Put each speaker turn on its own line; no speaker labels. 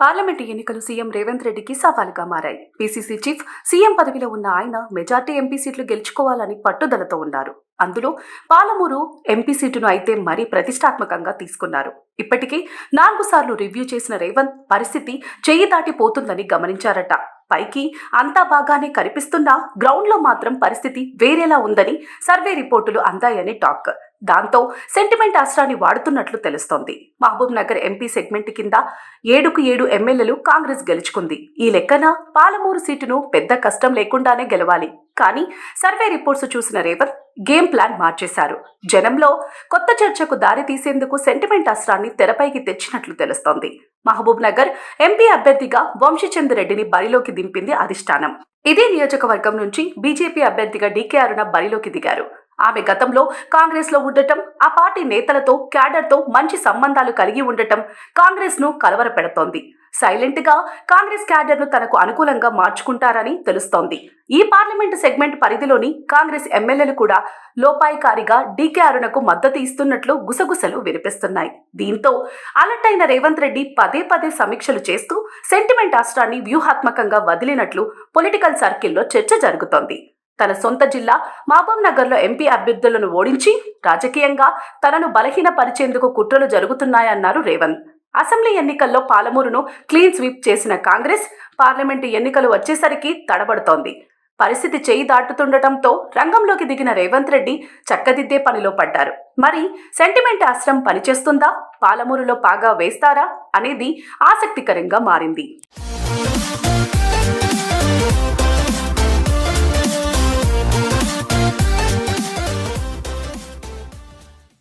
Parliament ఎన్నికలు CM Revanth రెడ్డికి సవాలుగా మారాయి. పీసీసీ చీఫ్ సీఎం పదవిలో ఉన్న ఆయన మెజార్టీ ఎంపీ సీట్లు గెలుచుకోవాలని పట్టుదలతో ఉన్నారు. అందులో పాలమూరు ఎంపీ సీటును అయితే మరీ ప్రతిష్టాత్మకంగా తీసుకున్నారు. ఇప్పటికీ నాలుగు సార్లు రివ్యూ చేసిన రేవంత్ పరిస్థితి చేయి దాటిపోతుందని గమనించారట. పైకి అంతా బాగానే కనిపిస్తున్నా గ్రౌండ్లో మాత్రం పరిస్థితి వేరేలా ఉందని సర్వే రిపోర్టులు అందాయని టాక్. దాంతో సెంటిమెంట్ అస్త్రాన్ని వాడుతున్నట్లు తెలుస్తోంది. మహబూబ్ నగర్ ఎంపీ సెగ్మెంట్ కింద ఏడుకు ఏడు ఎమ్మెల్యేలు కాంగ్రెస్ గెలుచుకుంది. ఈ లెక్కన పాలమూరు సీటును పెద్ద కష్టం లేకుండానే గెలవాలి. కానీ సర్వే రిపోర్ట్స్ చూసిన రేవంత్ గేమ్ ప్లాన్ మార్చేశారు. జనంలో కొత్త చర్చకు దారి తీసేందుకు సెంటిమెంట్ అస్త్రాన్ని తెరపైకి తెచ్చినట్లు తెలుస్తోంది. మహబూబ్ నగర్ ఎంపీ అభ్యర్థిగా వంశీచంద్ రెడ్డిని బరిలోకి దింపింది అధిష్టానం. ఇదే నియోజకవర్గం నుంచి బీజేపీ అభ్యర్థిగా డీకే అరుణ బరిలోకి దిగారు. ఆమె గతంలో కాంగ్రెస్లో ఉండటం ఆ పార్టీ నేతలతో క్యాడర్తో మంచి సంబంధాలు కలిగి ఉండటం కాంగ్రెస్ను కలవరపెడుతోంది. సైలెంట్గా కాంగ్రెస్ క్యాడర్ను తనకు అనుకూలంగా మార్చుకుంటారని తెలుస్తోంది. ఈ పార్లమెంటు సెగ్మెంట్ పరిధిలోని కాంగ్రెస్ ఎమ్మెల్యేలు కూడా లోపాయికారిగా డీకే అరుణకు మద్దతు ఇస్తున్నట్లు గుసగుసలు వినిపిస్తున్నాయి. దీంతో అలర్ట్ అయిన రేవంత్ రెడ్డి పదే పదే సమీక్షలు చేస్తూ సెంటిమెంట్ రాష్ట్రాన్ని వ్యూహాత్మకంగా వదిలినట్లు పొలిటికల్ సర్కిల్లో చర్చ జరుగుతోంది. తన సొంత జిల్లా మహబూబ్ నగర్లో ఎంపీ అభ్యర్థులను ఓడించి రాజకీయంగా తనను బలహీనపరిచేందుకు కుట్రలు జరుగుతున్నాయన్నారు రేవంత్. అసెంబ్లీ ఎన్నికల్లో పాలమూరును క్లీన్ స్వీప్ చేసిన కాంగ్రెస్ పార్లమెంటు ఎన్నికలు వచ్చేసరికి తడబడుతోంది. పరిస్థితి చేయి దాటుతుండటంతో రంగంలోకి దిగిన రేవంత్ రెడ్డి చక్కదిద్దే పనిలో పడ్డారు. మరి సెంటిమెంట్ ఆశ్రం పనిచేస్తుందా? పాలమూరులో పాగా వేస్తారా? అనేది ఆసక్తికరంగా మారింది.